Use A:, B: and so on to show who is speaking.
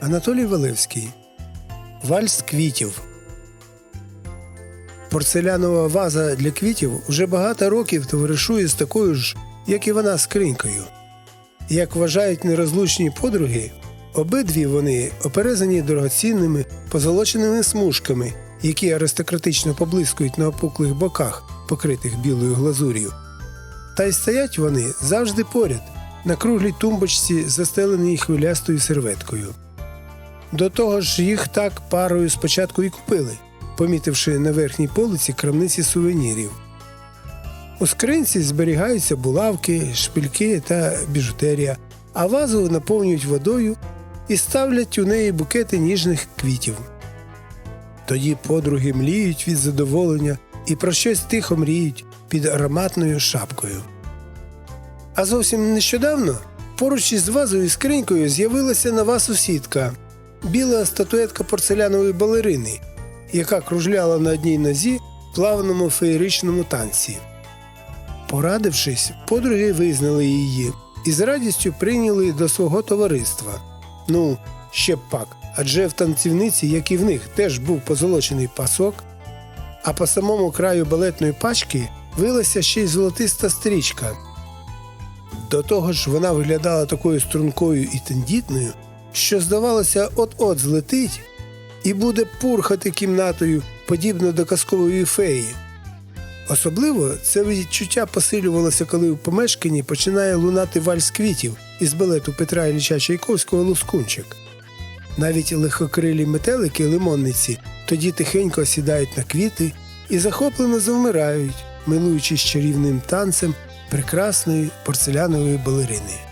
A: Анатолій Валевський. Вальс квітів. Порцелянова ваза для квітів уже багато років товаришує з такою ж, як і вона, скринькою. Як вважають нерозлучні подруги, обидві вони оперезані дорогоцінними позолоченими смужками, які аристократично поблискують на опуклих боках, покритих білою глазур'ю. Та й стоять вони завжди поряд, на круглій тумбочці, застеленій хвилястою серветкою. До того ж, їх так парою спочатку і купили, помітивши на верхній полиці крамниці сувенірів. У скринці зберігаються булавки, шпильки та біжутерія, а вазу наповнюють водою і ставлять у неї букети ніжних квітів. Тоді подруги мліють від задоволення і про щось тихо мріють під ароматною шапкою. А зовсім нещодавно поруч із вазою і скринькою з'явилася нова сусідка біла статуетка порцелянової балерини, яка кружляла на одній нозі в плавному феєричному танці. Порадившись, подруги визнали її і з радістю прийняли до свого товариства. Ну, ще б пак, адже в танцівниці, як і в них, теж був позолочений пасок, а по самому краю балетної пачки вилася ще й золотиста стрічка. До того ж, вона виглядала такою стрункою і тендітною, що, здавалося, от-от злетить і буде пурхати кімнатою, подібно до казкової феї. Особливо це відчуття посилювалося, коли у помешканні починає лунати вальс квітів із балету Петра Ілліча Чайковського Лускунчик. Навіть легкокрилі метелики лимонниці тоді тихенько сідають на квіти і захоплено завмирають, милуючись чарівним танцем прекрасної порцелянової балерини.